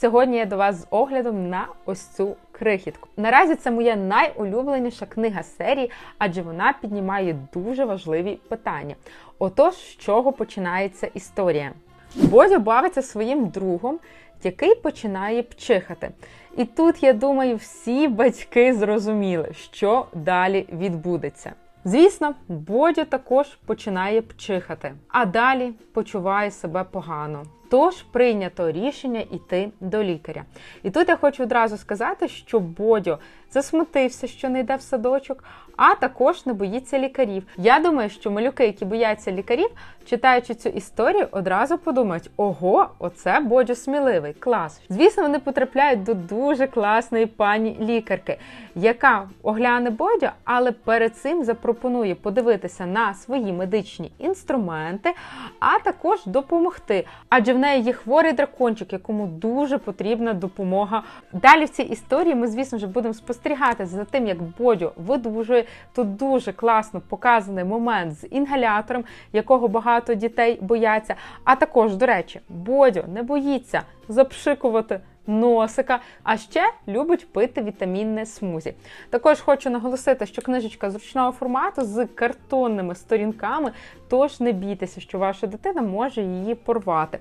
Сьогодні я до вас з оглядом на ось цю крихітку. Наразі це моя найулюбленіша книга серії, адже вона піднімає дуже важливі питання. Отож, з чого починається історія? Бодя бавиться своїм другом, який починає пчихати. І тут, я думаю, всі батьки зрозуміли, що далі відбудеться. Звісно, Бодя також починає пчихати, а далі почуває себе погано. Тож прийнято рішення йти до лікаря. І тут я хочу одразу сказати, що Бодьо засмутився, що не йде в садочок, а також не боїться лікарів. Я думаю, що малюки, які бояться лікарів, читаючи цю історію, одразу подумають: ого, оце Бодьо сміливий, клас. Звісно, вони потрапляють до дуже класної пані лікарки, яка огляне Бодю, але перед цим запропонує подивитися на свої медичні інструменти, а також допомогти. Адже в неї є хворий дракончик, якому дуже потрібна допомога. Далі в цій історії ми, звісно ж, будемо спостерігати за тим, як Бодю видужує. Тут дуже класно показаний момент з інгалятором, якого багато дітей бояться. А також, до речі, Бодю не боїться запшикувати носика, а ще любить пити вітамінне смузі. Також хочу наголосити, що книжечка зручного формату з картонними сторінками, тож не бійтеся, що ваша дитина може її порвати.